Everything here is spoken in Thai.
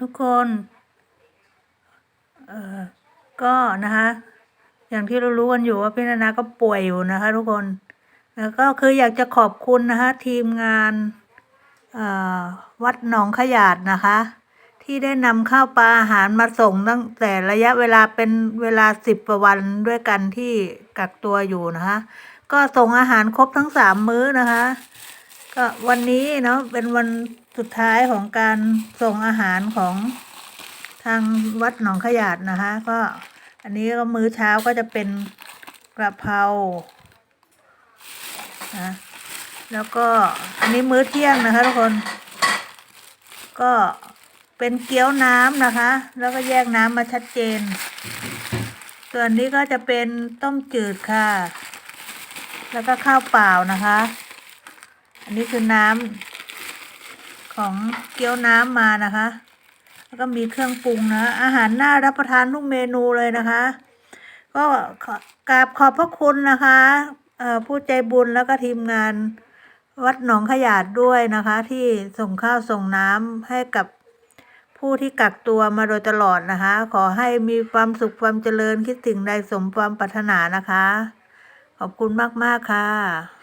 ทุกคนเออก็นะคะอย่างที่เรารู้กันอยู่ว่าพี่นานาก็ป่วยอยู่นะคะ ทุกคนแล้วก็คืออยากจะขอบคุณนะคะทีมงานวัดหนองขยาดนะคะ ที่ได้นำข้าวปลาอาหารมาส่งตั้งแต่ระยะเวลาเป็นเวลาสิบกว่าวันด้วยกันที่กักตัวอยู่นะคะ ก็ส่งอาหารครบทั้งสามมื้อนะคะ ก็วันนี้เนาะเป็นวัน สุดท้ายของการส่งอาหารของทางวัดหนองขยาดนะคะ ก็อันนี้ก็มื้อเช้าก็จะเป็นกระเพรานะแล้วก็อันนี้มื้อเที่ยงนะคะทุกคน ก็เป็นเกี๊ยวน้ำนะคะ แล้วก็แยกน้ำมาชัดเจน ส่วนนี้ก็จะเป็นต้มจืดค่ะ แล้วก็ข้าวเปล่านะคะ อันนี้คือน้ำ ของเกี๊ยวน้ำมานะคะ แล้วก็มีเครื่องปรุงนะ อาหารน่ารับประทานทุกเมนูเลยนะคะ ก็กราบขอบพระคุณนะคะผู้ใจบุญแล้วก็ทีมงานวัดหนองขยาดด้วยนะคะ ที่ส่งข้าวส่งน้ำให้กับผู้ที่กักตัวมาโดยตลอดนะคะ ขอให้มีความสุขความเจริญคิดสิ่งใดสมความปรารถนานะคะ ขอบคุณมาก ๆ ค่ะ